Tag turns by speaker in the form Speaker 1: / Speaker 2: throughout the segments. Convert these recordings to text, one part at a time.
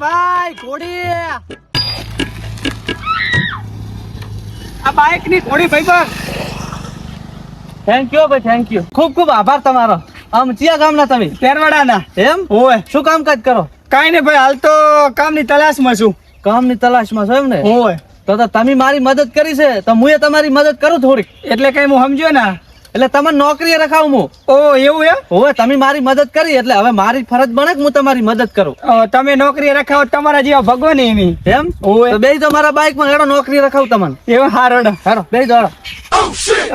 Speaker 1: ભાઈ ઘોડી. આ બાઇકની ઘોડી ભાઈ પર.
Speaker 2: થેન્ક યુ ભાઈ થેન્ક યુ ખૂબ ખૂબ આભાર તમારો. આમ ચિયા ગામના તમે?
Speaker 1: તેરવાડાના
Speaker 2: એમ?
Speaker 1: ઓય.
Speaker 2: શું કામ કાજ કરો?
Speaker 1: કાઈ નહીં ભાઈ હાલ તો કામની તલાશમાં છું.
Speaker 2: કામની તલાશમાં છો એમ ને?
Speaker 1: ઓય.
Speaker 2: તો તમે મારી મદદ કરી છે તો હું તમારી મદદ કરું થોડીક.
Speaker 1: એટલે કઈ હું સમજ્યો ને.
Speaker 2: એટલે તમને નોકરીએ રખાવું હું.
Speaker 1: ઓ એવું એમ?
Speaker 2: હવે તમે મારી મદદ કરી એટલે હવે મારી ફરજ બને કે હું તમારી મદદ કરું.
Speaker 1: તમે નોકરી રખાવો તમારા જેવા ભગવાન એની
Speaker 2: એમ? બે તો મારા બાઈકમાં હેડો નોકરી રખાવ તમને.
Speaker 1: એવું હારો
Speaker 2: હારો બે દોડો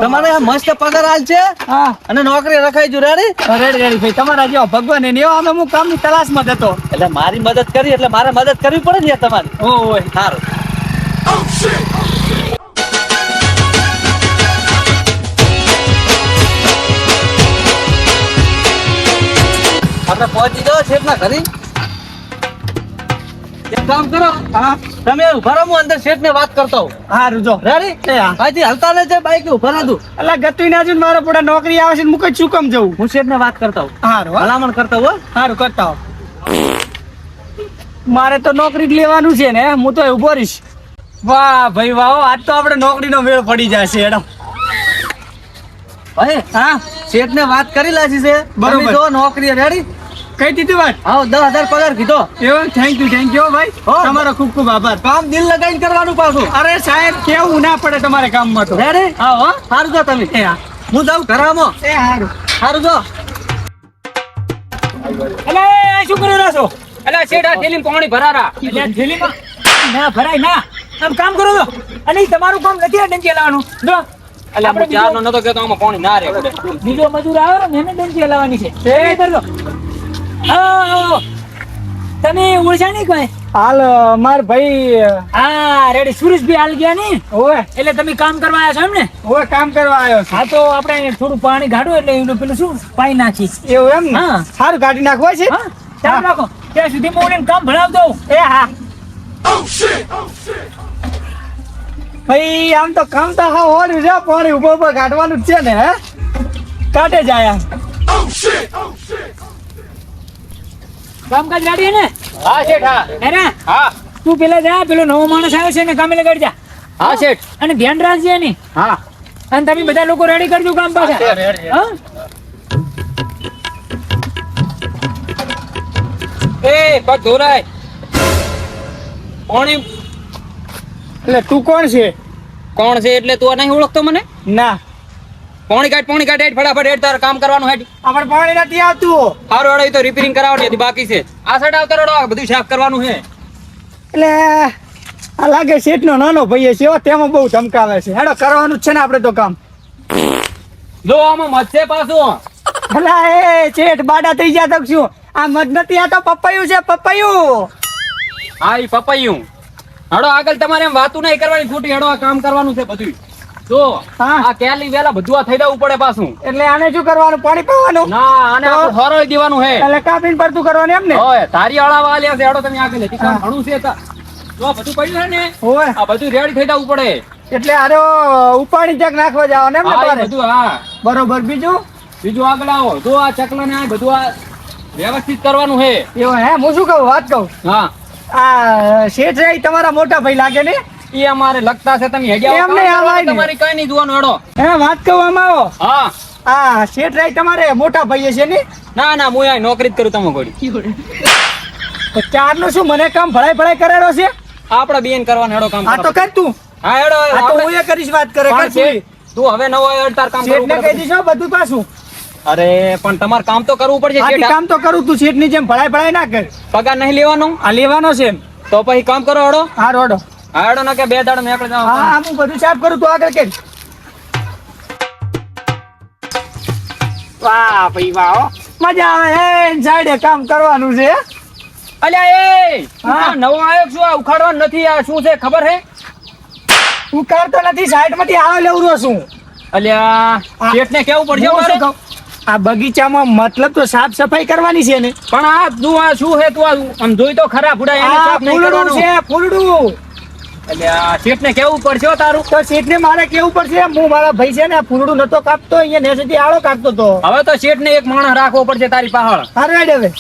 Speaker 2: તમારે મસ્ત પગાર હાલ છે?
Speaker 1: હા.
Speaker 2: અને નોકરી રખાઈ જો રેડી
Speaker 1: રેડી રેડી ભાઈ તમારા જેવા ભગવાન એની એવા અમે હું કામની તલાશમાં જ હતો.
Speaker 2: એટલે મારી મદદ કરી એટલે મારે મદદ કરવી પડે ને તમારે તમારી.
Speaker 1: ઓય
Speaker 2: સારું આપણે પહોંચી જાવ શેઠ ના ઘરે. એક કામ કરો.
Speaker 1: હા?
Speaker 2: તમે ઊભા રહો હું અંદર શેઠ ને વાત કરતો હું
Speaker 1: હા રુજો
Speaker 2: રેડી
Speaker 1: હાજી હા.
Speaker 2: હલતા ને છે બાઈક ઊભા રહો
Speaker 1: તું. એટલે ગતું ના જોઈને મારા પોડા નોકરી આવે છે મુકત શું કામ જવું?
Speaker 2: હું શેઠ ને વાત કરતો હું
Speaker 1: હારું
Speaker 2: ભલામણ કરતો હું.
Speaker 1: હારું કરતા હો મારે તો નોકરી જ લેવાનું છે ને હું તો ઊભો રહીશ. વાહ ભાઈ વાહ આજ તો આપણે નોકરીનો મેળ પડી જશે એડમ
Speaker 2: ભાઈ
Speaker 1: હા
Speaker 2: શેઠ ને વાત કરી લાશી છે.
Speaker 1: બરોબર.
Speaker 2: જો નોકરી રેડી
Speaker 1: કઈ દીધી વાત?
Speaker 2: હા દસ હજાર પગાર કીધો.
Speaker 1: એવું થેન્ક યુ થેન્ક યુ ભાઈ. તમારો ખૂબ ખૂબ આભાર.
Speaker 2: કામ દિલ લગાવીને કરવાનું પાછું.
Speaker 1: અરે સાહેબ કેવું ના પડે તમારે કામમાં તો.
Speaker 2: અરે
Speaker 1: હા હો.
Speaker 2: સારું જો તમે.
Speaker 1: હું.
Speaker 2: જાઉં ઘરમાં.
Speaker 1: એ સારું
Speaker 2: સારું જો.
Speaker 1: અલે શું કરી રહ્યા છો? અલે શેઠ આ થેલી પાણી ભરારા. એટલે થેલીમાં? ના ભરાય ના. આમ કામ કરો છો? અને તમારું કામ નથી આ ડંકી લાવવાનું. જો.
Speaker 3: એટલે
Speaker 1: આપણે
Speaker 3: ચાર નો નતો કેતો આમાં પાણી ના રહે
Speaker 1: બીજો- મજૂર આવે ને એને ડંકી લાવવાની છે. એ કરજો. તમે ઓળખા નહીં કોઈ? હાલ માર ભાઈ હા રેડી. સુરેશભાઈ હાલ ગયા ને ઓય એટલે તમે કામ કરવા આવ્યા છો એમ ને ઓય કામ કરવા આવ્યો હા તો આપણે થોડું પાણી ગાડો એટલે એનું પેલું શું? પાઈ નાખી એવું એમ ને? હા. સારું કાઢી નાખવા છે? હા ચાલ રાખો. ત્યાં સુધી હું કામ ભણાવ દઉં એ હા. ભાઈ આમ તો કામ તો હા હોવાનું છે પાણી ઊભો ઊભો કાઢવાનું જ છે ને હે? કાઢે જાય કામકાજ ગાડી ને?
Speaker 3: હા શેઠ હા. હા
Speaker 1: તું પેલા જા પેલો નવો માણસ આવ્યો છે ને કામે લગાડી જા.
Speaker 3: હા શેઠ.
Speaker 1: અને ધ્યાન રાખજે એની.
Speaker 3: હા.
Speaker 1: અને તમે બધા લોકો રેડી કરજો કામ પાછા.
Speaker 3: હા? એ પગ ધોરાય પાણી
Speaker 1: એટલે તું કોણ છે?
Speaker 3: કોણ છે એટલે તું નહીં ઓળખતો મને?
Speaker 1: ના.
Speaker 3: પાણી કાઢ પાણી કાઢ હેઠ ફટાફટ હેઠ તારે કામ કરવાનું હેઠ.
Speaker 1: આપણે પાણી નથી આવતું.
Speaker 3: હારો અડાઈ તો રિપેરિંગ કરાવવાની હતી બાકી છે. આ સાઈડ આવતા રડો બધું સાફ કરવાનું છે.
Speaker 1: એટલે આ લાગે શેઠ નો નાનો ભાઈ છે તેમાં બહુ ધમકાવે છે. હેડો કરવાનું જ છે ને આપણે તો કામ.
Speaker 3: જો આમાં મત છે પાછું.
Speaker 1: અલા એ શેઠ બાડા થઈ ગયા તો શું? આ મત નથી આ તો પપૈયું છે પપૈયું.
Speaker 3: હા એ પપૈયું. હડો આગળ તમારે એમ વાતું નહીં કરવાની ખોટી હડો આ કામ કરવાનું છે બધું જો. આ કેલી વેલા બધું આ થઈ જવું પડે પાછું.
Speaker 1: એટલે આને શું કરવાનું? પાણી પીવાનું?
Speaker 3: ના આને આખું હરોય દેવાનું હે.
Speaker 1: એટલે કાપીને પડતું કરવાનું એમ ને?
Speaker 3: ઓય તારી અળાવા આલ્યા છે. એડો તમે આગળ. લેતી કામ ઘણું છે. તા. જો બધું પડ્યું છે ને?
Speaker 1: હોય
Speaker 3: આ બધું રેડી થઈ જવું પડે.
Speaker 1: એટલે આરો ઉપાડી ચક નાખવા જવાનું એમ ને
Speaker 3: બધું હા.
Speaker 1: બરોબર બીજું?
Speaker 3: બીજું આગળ આવો. જો આ ચકલા ને આ બધું આ વ્યવસ્થિત કરવાનું હે.
Speaker 1: એવું હે? હું શું કહું? વાત કહું?
Speaker 3: હા.
Speaker 1: આ શેઠ રાય તમારા મોટા ભાઈ લાગે ને?
Speaker 3: ઈ અમારે લગતા છે તમે હેડ્યા
Speaker 1: એમને આવાય
Speaker 3: તમારી કઈ નહીં જોવાનું હેડો.
Speaker 1: એ વાત કહેવામાં આવો.
Speaker 3: હા.
Speaker 1: આ શેઠ તમારે મોટા ભાઈએ છે ને?
Speaker 3: ના ના હું આ નોકરી જ કરું તમે
Speaker 1: ગોડી ચારનું શું મને કામ ભળાઈ ભળાઈ કરેલો છે?
Speaker 3: આપડે બેન કરવાનું હેડો કામ
Speaker 1: આ તો કર તું.
Speaker 3: હા હેડો
Speaker 1: આ તો હું એ કરીશ વાત કરે કર તું
Speaker 3: હવે નવો તાર કામ
Speaker 1: શેઠ ને કહી
Speaker 3: પડે
Speaker 1: બધું પાછું.
Speaker 3: અરે પણ તમારે કામ તો કરવું પડશે.
Speaker 1: કામ તો કરું તું શેઠની જેમ ભળાઈ ભળાઈ ના કર.
Speaker 3: પગાર નહીં લેવાનો?
Speaker 1: આ લેવાનો છે
Speaker 3: તો પછી કામ કરો હેડો.
Speaker 1: હા રોડો
Speaker 3: હેડો ના કે બે દાડો મેં આપણે
Speaker 1: હા હા, હું બધું સાફ કરું તું આગળ કે વાહ ભાઈ વાહ મજા આવે હે સાઈડે કામ કરવાનું છે.
Speaker 3: અલ્યા એ નવો આવ્યો છું આ ઉખાડવાનું નથી? આ શું છે ખબર હે?
Speaker 1: કરતો નથી સાઈડમાંથી આવો લેવું રહ્યો છું.
Speaker 3: અલ્યા
Speaker 1: આ-
Speaker 3: શેઠ ને કેવું પડશે મારે?
Speaker 1: આ બગીચામાં મતલબ તો સાફ સફાઈ કરવાની છે ને.
Speaker 3: પણ આ તું આ શું હે તું આમ જોઈ તો ખરા ફૂડા એને સાફ નહીં કરવાનું.
Speaker 1: છે ફૂલડું.
Speaker 3: એટલે શેઠ કેવું પડશે તારું?
Speaker 1: તો ને મારે કેવું પડશે? કાપતો તો.
Speaker 3: હવે માણસ રાખવો તારી પાહળ.
Speaker 1: હારે હવે.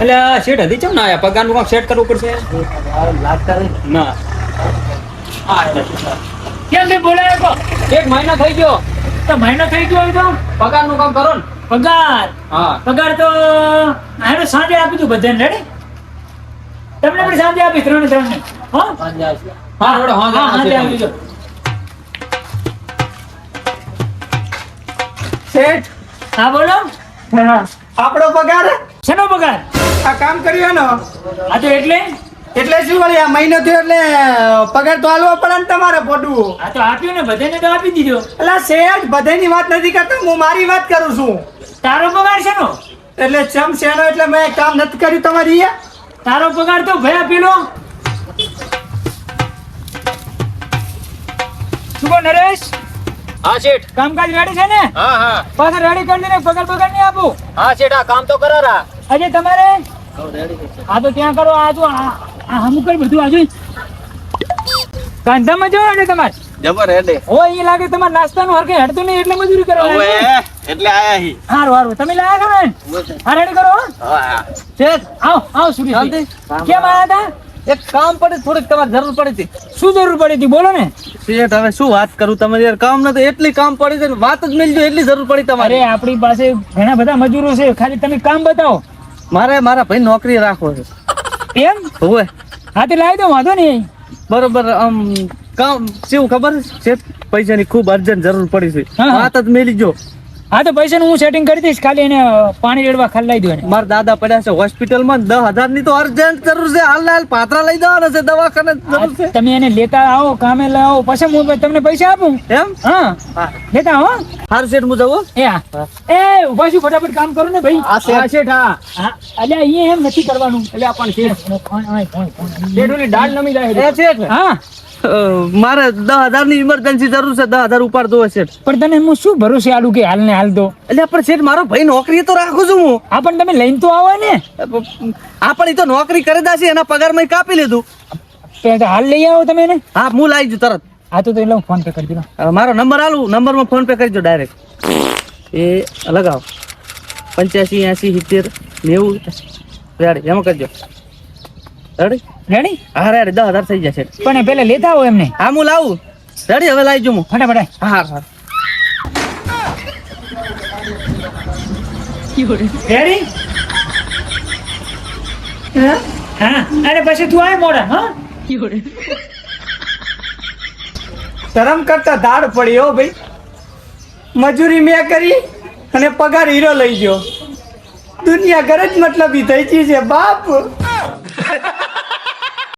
Speaker 3: એટલે શેઠ હજી ચમ પગારનું કામ સેટ કરવું પડશે?
Speaker 4: કેમ બે બોલાયો કો
Speaker 3: એક મહિનો થઈ ગયો.
Speaker 4: તો મહિનો થઈ ગયો હોય તો?
Speaker 3: પગારનું કામ કરો ને.
Speaker 4: પગાર?
Speaker 3: હા.
Speaker 4: પગાર તો હારે સાંજે આપી દઉં બધાને રેડી તમને પણ સાંજે આપી ત્રણ ત્રણ. ને હા
Speaker 3: હા રોડો હા
Speaker 4: હા સાંજે
Speaker 3: હા
Speaker 4: આપી દો.
Speaker 1: શેઠ?
Speaker 4: હા બોલો.
Speaker 1: આપણો પગાર?
Speaker 4: શેનો પગાર?
Speaker 1: આ કામ કર્યું એનો?
Speaker 4: આ તો એટલે?
Speaker 1: એટલે શું વળી આ મહિનો થયો એટલે પગાર તો હાલવો પડે ને તમારે પોટવું
Speaker 4: આ તો આપ્યો ને બધાને તો આપી દીધો.
Speaker 1: એટલે શેઠ બધાની વાત નથી કરતો હું મારી વાત કરું છું.
Speaker 4: તારો પગાર છે નો
Speaker 1: એટલે ચમ શેનો એટલે મેં કામ નથી કર્યું તમારી
Speaker 4: તારો પગાર તો ભયા પેલો. શું કહો નરેશ?
Speaker 3: હા શેઠ.
Speaker 4: કામકાજ રેડી છે ને?
Speaker 3: હા હા.
Speaker 4: પાછા રેડી કરી દઈને પગાર પગાર નહીં આપું.
Speaker 3: હા શેઠ આ કામ તો કરારા
Speaker 4: અજય તમારે? આ તો ત્યાં કરો આ તો આ આ હમું બધું આજુ કાંધામાં જો ને તમારે?
Speaker 2: જબર હેડે.
Speaker 4: હોય એ લાગે તમારે નાસ્તાનું હરકે હેડતું નહીં એટલે મજૂરી કરો
Speaker 2: એટલે આયા હી.
Speaker 4: હારું હારું. તમે લાયા છો ને? હા રેડી કરો હો.
Speaker 2: શેઠ
Speaker 4: આવો આવો સુરેશ
Speaker 2: શાંતિ?
Speaker 4: કેમ આયા હતા?
Speaker 2: એક કામ પડે થોડીક તમારે જરૂર પડી હતી.
Speaker 4: શું જરૂર પડી હતી? બોલો ને.
Speaker 2: શેઠ હવે શું વાત કરું તમે યાર કામ નથી એટલી કામ પડી છે વાત જ મેલજો એટલી જરૂર પડી તમારે.
Speaker 4: આપણી પાસે ઘણા બધા મજૂરો છે. ખાલી તમે કામ બતાવો.
Speaker 2: મારે મારા ભાઈ નોકરી રાખવો છે.
Speaker 4: એમ?
Speaker 2: હોવે.
Speaker 4: હા તે લાવી દો વાંધો નહીં.
Speaker 2: બરોબર આમ કામ કેવું ખબર છે? પૈસાની ખૂબ અર્જન્ટ જરૂર પડી છે. વાત જ મેલી જો
Speaker 4: હા તો પૈસાનું હું સેટિંગ કરી દઈશ. ખાલી એને પાણી રેડવા ખલ્લાઈ દો એને.
Speaker 2: મારા દાદા પડ્યા છે હોસ્પિટલમાં. દસ હજારની તો અર્જન્ટ જરૂર છે. હાલ હાલ પાત્રા લઈ દેવાના છે દવાખાને જરૂર છે.
Speaker 4: તમે એને લેતા આવો કામે લાવો પછી હું તમને પૈસા આપું?
Speaker 2: એમ?
Speaker 4: હા. લેતા હો.
Speaker 2: હાર શેઠ હું જવું?
Speaker 4: એ હા. એ ઊભા છું ફટાફટ કામ કરો ને ભાઈ.
Speaker 2: આ શેઠ.
Speaker 4: હા, અલ્યા અહીંયા એમ નથી કરવાનું.
Speaker 3: એટલે પણ શેઠ.
Speaker 4: ફોન.
Speaker 3: શેઠોની દાળ નમી જાય
Speaker 2: શેઠ.
Speaker 4: હા.
Speaker 2: મારે દસ હજારની ઇમરજન્સી જરૂર છે દસ હજાર ઉપાડ દો શેઠ
Speaker 4: પણ તને હું શું ભરોસે આલું કે હાલ ને હાલ દો
Speaker 2: એટલે પણ શેઠ મારો ભાઈ નોકરી તો રાખું છું હું.
Speaker 4: આ પણ તમે લઈને તો આવો ને.
Speaker 2: આપણે તો નોકરી કરી દાશે એના પગારમાં કાપી લીધું.
Speaker 4: હાલ લઈ આવો તમે એને.
Speaker 2: હા હું લાવી જુ તરત.
Speaker 4: હા તો એટલે હું ફોન પે કરી દઉં
Speaker 2: મારો નંબર આલું નંબરમાં ફોન પે કરી દો ડાયરેક્ટ એ લગાવો. પંચ્યાસી એસી સિત્તેર નેવું એમાં કરજો રેડી
Speaker 4: રેડી
Speaker 2: હા રેડી દસ હજાર થઈ જશે.
Speaker 4: પણ એ પેલા લેતા આવો એમને.
Speaker 2: હા હું લાવું. રેડી હવે લાવી જમું
Speaker 4: ફટાફટ.
Speaker 2: હા હા
Speaker 4: રેડી હા. અરે પછી તું આય મોડા હા?
Speaker 1: શરમ કરતા ધાડ પડી હો ભાઈ. મજૂરી મેં કરી અને પગાર હીરો લઈ ગયો. દુનિયા ઘર જ મતલબ થઈ ગઈ છે બાપ.